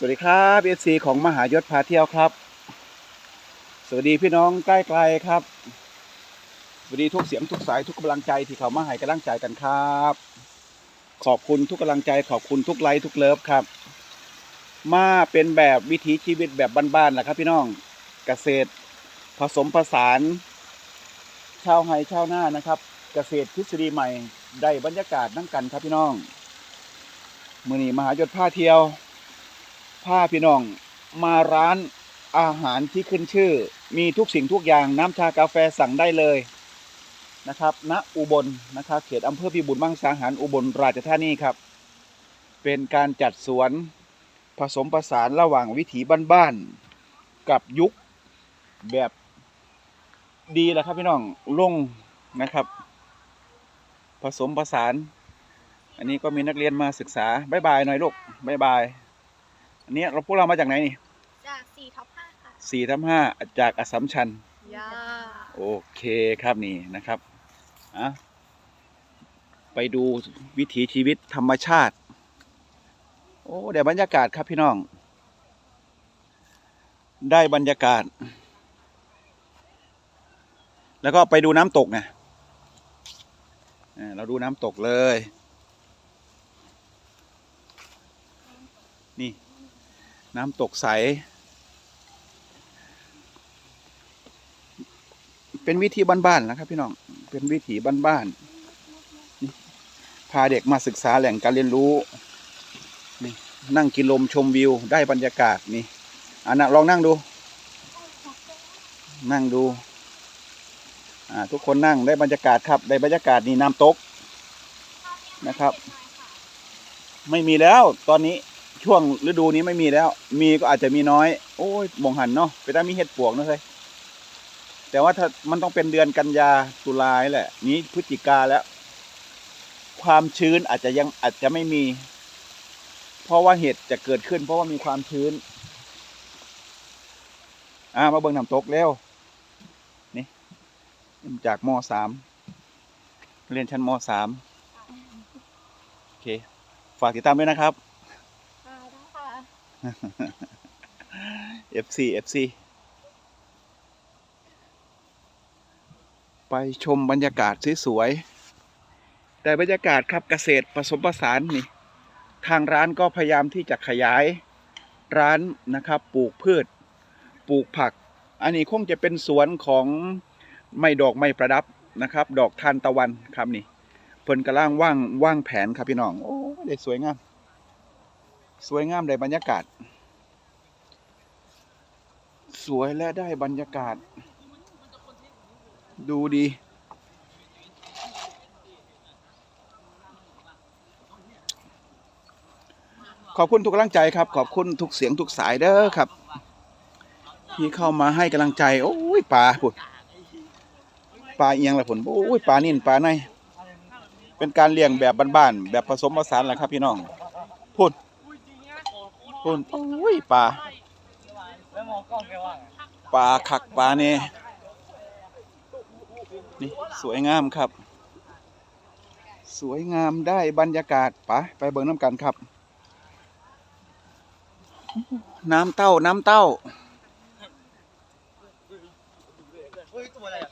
สวัสดีครับเอซีของมหายศพาเที่ยวครับ สวัสดีพี่น้องใกล้ไกลครับ สวัสดีทุกเสียงทุกสายทุกกำลังใจที่เขามาให้กำลังใจกันครับ ขอบคุณทุกกำลังใจขอบคุณทุกไลค์ทุกเลิฟครับ มาเป็นแบบวิถีชีวิตแบบบ้านๆแหละครับ พี่น้องเกษตรผสมผสานชาวไฮชาวหน้านะครับ เกษตรทฤษฎีใหม่ได้บรรยากาศนั่งกันครับพี่น้องมือนี้มหายศพาเที่ยว พาพี่น้องมาร้านอาหารที่ขึ้นชื่อ มีทุกสิ่งทุกอย่างน้ำชากาแฟสั่งได้เลยนะครับณอุบลนะครับเขตอำเภอพิบูลมังสาหารอุบลราชธานีครับ เป็นการจัดสวนผสมผสานระหว่างวิถีบ้านๆกับยุคแบบดีแหละครับพี่น้องลงนะครับ ผสมผสาน อันนี้ก็มีนักเรียนมาศึกษาบายบายหน่อยลูกบายบาย อันนี้เราพวกเรามาจากไหนนี่จากสี่ท็อปห้าค่ะสี่ทับห้าจากอสสัมชัญยาโอเคครับนี่นะครับอะไปดูวิถีชีวิตธรรมชาติ โอ้ได้บรรยากาศครับพี่น้อง ได้บรรยากาศ แล้วก็ไปดูน้ำตกไงอ่าเราดูน้ำตกเลย นี่ น้ำตกใส เป็นวิธีบ้านๆนะครับ พี่น้อง เป็นวิถีบ้านๆนี่พาเด็กมาศึกษาแหล่งการเรียนรู้นี่นั่งกินลมชมวิวได้บรรยากาศนี่อ่านะลองนั่งดู นั่งดูอ่าทุกคนนั่งได้บรรยากาศครับได้บรรยากาศนี่น้ำตกนะครับ ไม่มีแล้วตอนนี้ ช่วงฤดูนี้ไม่มีแล้ว มีก็อาจจะมีน้อย โอ้ยมองหันเนาะไปได้มีเห็ดปวกนะเลยแต่ว่าถ้ามันต้องเป็นเดือนกันยาตุลาแหละ นี้พฤศจิกาแล้ว ความชื้นอาจจะยังอาจจะไม่มี เพราะว่าเห็ดจะเกิดขึ้น เพราะว่ามีความชื้น อ่ามาเบิ่งน้ำตกเร็วนี่จากมสามเรียนชั้นมสามโอเค ฝากติดตามด้วยนะครับ FC FC ไปชมบรรยากาศสวยๆแต่บรรยากาศครับเกษตรผสมผสานนี่ ทางร้านก็พยายามที่จะขยายร้านนะครับปลูกพืช ปลูกผัก อันนี้คงจะเป็นสวนของไม้ดอกไม้ประดับนะครับ ดอกทานตะวันครับนี่เพิ่นกำลังว่างว่างแผนครับพี่น้อง โอ้ได้สวยงาม สวยงามได้บรรยากาศ สวยและได้บรรยากาศ ดูดี ขอบคุณทุกกำลังใจครับ ขอบคุณทุกเสียงทุกสายเด้อครับ ที่เข้ามาให้กำลังใจ โอ้ยปลาพุ่นปลาเอียงละพุ่นโอ้ยปลานิ่นปลาในเป็นการเลี้ยงแบบบ้านๆแบบผสมผสานแหละครับพี่น้องพุ่น พุ่นโอ้ยปลาปลาขักปลาเนี่ยนี่สวยงามครับ สวยงามได้บรรยากาศไปไปเบิ่งน้ำกันครับ น้ำเต้าน้ำเต้าเฮ้ยตัวอะไรอะ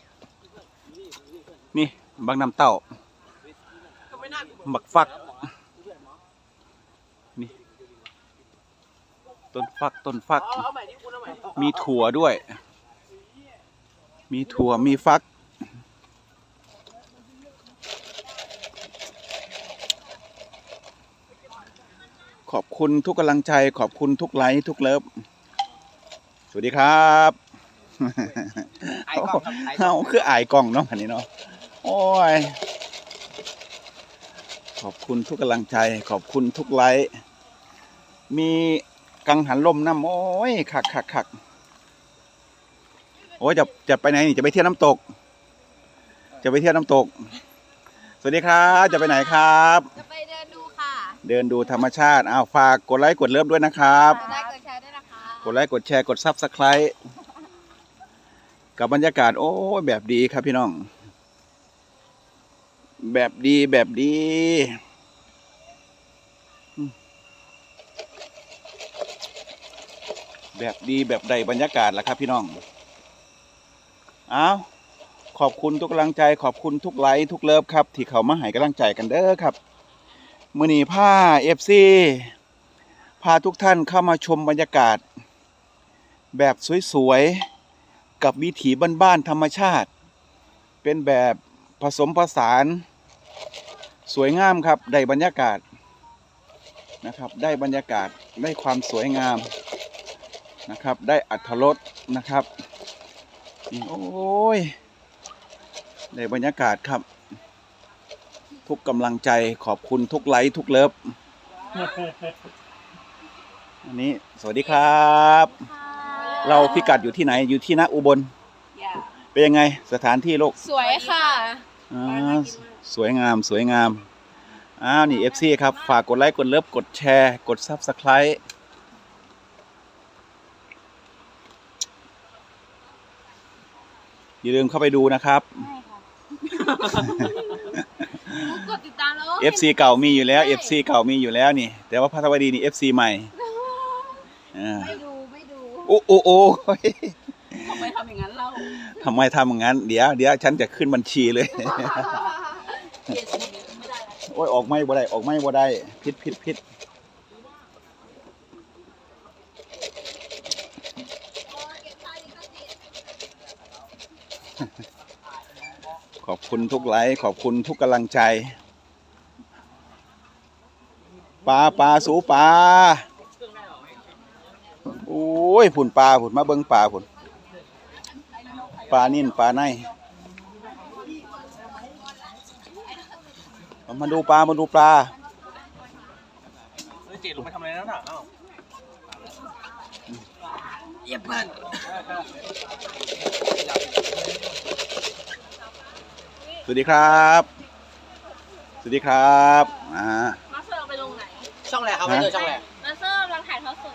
นี่บักน้ำเต้าก็ไม่น่าบักฟัก นี่ ต้นฟักต้นฟักเอาเอาใหม่ดิคุณเอาใหม่ดิมีถั่วด้วย มีถั่วมีฟัก ขอบคุณทุกกำลังใจ ขอบคุณทุกไลค์ทุกเลิฟ สวัสดีครับไอ้กล้องครับไอ้กล้เฮาองคืออายกล้องเนาะอันนี้เนาะโอ้ย ขอบคุณทุกกำลังใจ ขอบคุณทุกไลค์มี กังหันลมน้ำโอ้ยคักคักคักโอ้ยจะจะไปไหนนี่จะไปเที่ยวน้ำตก จะไปเที่ยวน้ำตก สวัสดีครับจะไปไหนครับ จะไปเดินดูค่ะ เดินดูธรรมชาติอ้าวฝากกดไลค์กดเลิฟด้วยนะครับ กดไลค์กดแชร์ด้วยนะคะ กดไลค์กดแชร์กดซับสไครต์กับบรรยากาศ โอ้ยแบบดีครับพี่น้อง แบบดีแบบดีอืม แบบดีแบบใดบรรยากาศล่ะครับพี่น้องอ้าวขอบคุณทุกกำลังใจขอบคุณทุกไลค์ทุกเลิฟครับ ที่เขามาให้กำลังใจกันเด้อครับมือนีผ้าเอฟซีพาทุกท่านเข้ามาชมบรรยากาศ แบบสวยๆ กับวิถีบ้านๆธรรมชาติ เป็นแบบผสมผสาน สวยงามครับ ได้บรรยากาศนะครับ ได้บรรยากาศได้ความสวยงาม นะครับ ได้อัธรสนะครับนี่โอ้ยได้บรรยากาศครับ ทุกกำลังใจขอบคุณทุกไลค์ทุกเลิฟอันนี้สวัสดีครับ เราพิกัดอยู่ที่ไหนอยู่ที่นะอุบลเป็นยังไงสถานที่โลกสวยค่ะอ่าสวยงามสวยงามอ้าวนี่ FC ครับ ฝากกดไลค์ กดเลิฟกดแชร์ กด Subscribe อย่าลืมเข้าไปดูนะครับกดติดตามแล้ว FC เก่ามีอยู่แล้ว FC เก่ามีอยู่แล้วนี่ แต่ว่าพัทวดีนี่ FC ใหม่อ่าไม่ดูไม่ดูโอ้โอ้โอ้ทำไมทำอย่างนั้นเล่าทำไมทำอย่างนั้น เดี๋ยวเดี๋ยวฉันจะขึ้นบัญชีเลยโอ้ยออกไม่บ่ได้ออกไม่บ่ได้พิษพิษพิษ ขอบคุณทุกไลค์ขอบคุณทุกกำลังใจปลาปลาสูปลาโอ้ยผุนปลาผุนมาเบิ้งปลาผุนปลานิ่นปลาในมาดูปลามาดูปลาเฮ้ยเจลงไปทำอะไรนั่นน่ะ เอ้าเยี่ยมเพื่อนสวัสดีครับ สวัสดีครับอ่ามาเซอร์เอาไปลงไหนช่องแรกครับไม่เจอช่องแรกมาเซอร์กำลังถ่ายทอดสด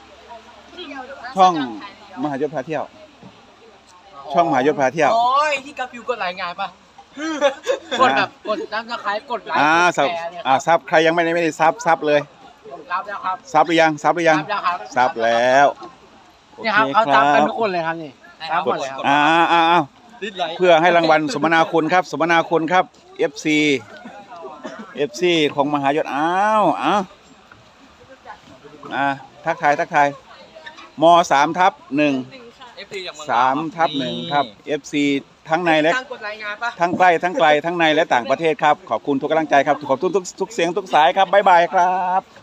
อยู่ช่องมหายศพาเที่ยว ช่องมหายศพาเที่ยว โอ้ยที่กาฟิวกดรายงานป่ะกดแบบกดน้ำสไครต์กดไลค์อ่ากดซับแชร์เนี่ยอ่าซับใครยังไม่ได้ไม่ได้ซับซับเลย กดรับแล้วครับซับหรือยังซับหรือยังรับแล้วครับซับแล้วโอเนี่ยเคครับเขาครัตามกันบทุกคนเลยครับนี่ตามหมดเลยครับอ่าอ่าอ่าดิสไลค์เพื่อให้รางวัลสมนาคุณครับ สมนาคุณครับ FC FC ของมหายศอ้าวอ้าวอ่าทักทายทักทายมสามทับหนึ่ง FC จากเมืองสามทับหนึ่งครับ FC ทั้งในและ ตั้งกดรายงานป่ะทั้งใกล้ทั้งไกลทั้งในและต่างประเทศครับ ขอบคุณทุกกำลังใจครับ ขอบคุณทุกทุกเสียงทุกสายครับ บ๊ายบายครับ